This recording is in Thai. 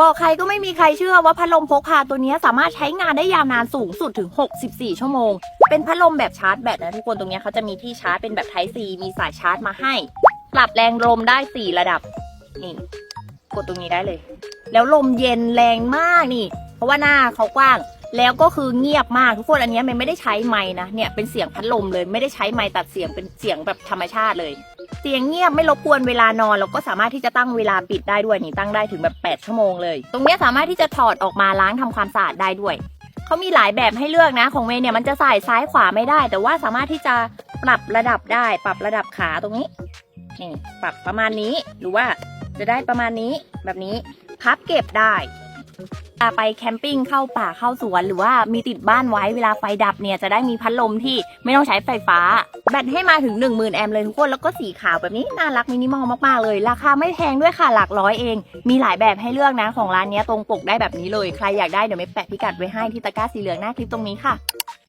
บอกใครก็ไม่มีใครเชื่อว่าพัดลมพกพาตัวนี้สามารถใช้งานได้ยาวนานสูงสุดถึง 64 ชั่วโมง เป็นพัดลมแบบชาร์จแบตนะทุกคนตรงนี้เขาจะมีที่ชาร์จเป็นแบบไทซีมีสายชาร์จมาให้ ปรับแรงลมได้ 4 ระดับ นี่ กดตรงนี้ได้เลย แล้วลมเย็นแรงมากนี่ เพราะว่าหน้าเขากว้าง แล้วก็คือเงียบมากทุกคนอันนี้มันไม่ได้ใช้ไม้นะเนี่ยเป็นเสียงพัดลมเลยไม่ได้ใช้ไม้ตัดเสียงเป็นเสียงแบบธรรมชาติเลย เสียงเงียบไม่รบกวนเวลานอนแล้วก็สามารถที่จะตั้งเวลาปิดได้ด้วยนี่ตั้งได้ถึงแบบ 8 ชั่วโมงเลย ตรงนี้สามารถที่จะถอดออกมาล้างทำความสะอาดได้ด้วยเขามีหลายแบบให้เลือกนะของเมย์เนี่ยมันจะใส่ซ้ายขวาไม่ได้ แต่ว่าสามารถที่จะปรับระดับได้ ปรับระดับขาตรงนี้นี่ปรับประมาณนี้หรือว่าจะได้ประมาณนี้แบบนี้พับเก็บได้ ไปแคมปิ้งเข้าป่าเข้าสวนหรือว่ามีติดบ้านไว้เวลาไฟดับเนี่ยจะได้มีพัดลมที่ไม่ต้องใช้ไฟฟ้า แบตให้มาถึง 10,000 แอมป์เลยทุกคน แล้วก็สีขาวแบบนี้ น่ารักมินิมอลมากๆเลย ราคาไม่แพงด้วยค่ะหลักร้อยเอง มีหลายแบบให้เลือกนะของร้านนี้ตรงปกได้แบบนี้เลย ใครอยากได้เดี๋ยวไม่แปะพิกัดไว้ให้ที่ตะกร้าสีเหลืองหน้าคลิปตรงนี้ค่ะ